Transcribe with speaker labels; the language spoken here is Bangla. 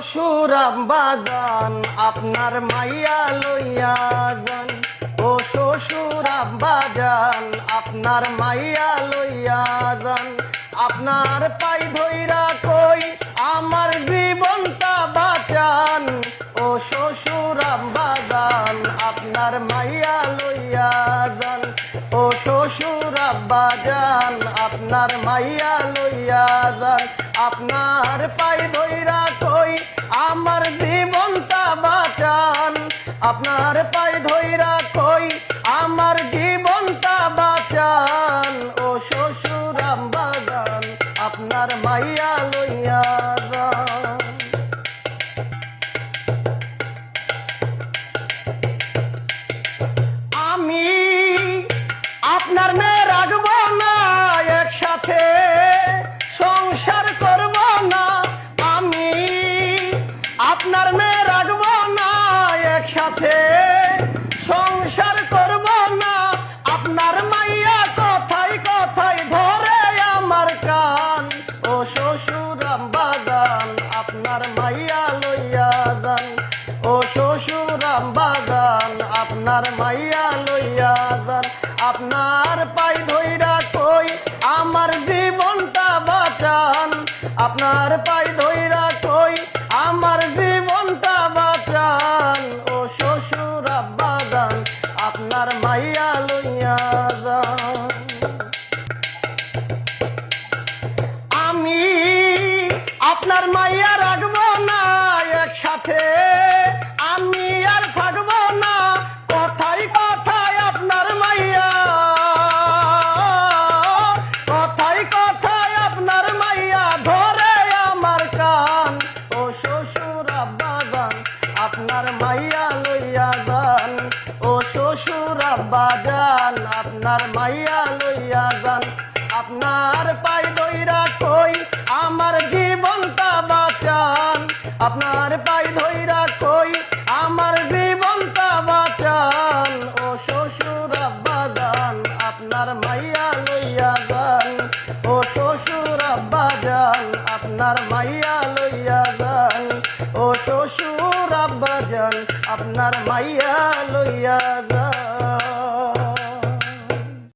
Speaker 1: শ্বশুর আব্বাজান, আপনার মাইয়া লইয়া যান। ও শ্বশুর আব্বাজান, আপনার মাইয়া লইয়া যান। আপনার পাই ধইরা কই আমার জীবনটা বাঁচান। ও শ্বশুর আব্বাজান, আপনার মাইয়া লইয়া যান। ও শ্বশুর আব্বাজান, আপনার মাইয়া লইয়া যান। আপনার পাই ধইরা আপনার পাই ধইরা কই? আমার জীবনটা বাঁচান। ও শ্বশুর আব্বাজান আপনার মাইয়া লইয়া আমি আপনার মেয়ে রাখব না, একসাথে সংসার করব না। আমি আপনার মেয়ে একসাথে সংসার করব না। আপনার মাইয়া কথাই কথাই ধরে আমার কান। ও শ্বশুর আপনার মাইয়া লইয়া যান। ও শ্বশুর আপনার মাইয়া লইয়া যান। আপনার পাই ধইরা কই আমার জীবনটা বাঁচান। আপনার পাই ধইরা আপনার মাইয়া লইয়া যা আমি আপনার মাইয়া রাখব না একসাথে। আব্বাজান আপনার মাইয়া লইয়া যান। আপনার পাই দইরা কই, আমার জীবনটা বাঁচান। আপনার পাই ধইরা কই, আমার জীবনটা বাঁচান। ও শ্বশুর আব্বাজান আপনার মাইয়া লইয়া যান। ও শ্বশুর আব্বাজান আপনার মাইয়া লইয়া যান। ও শ্বশুর আব্বাজান আপনার মাইয়া লইয়া যান। Krishna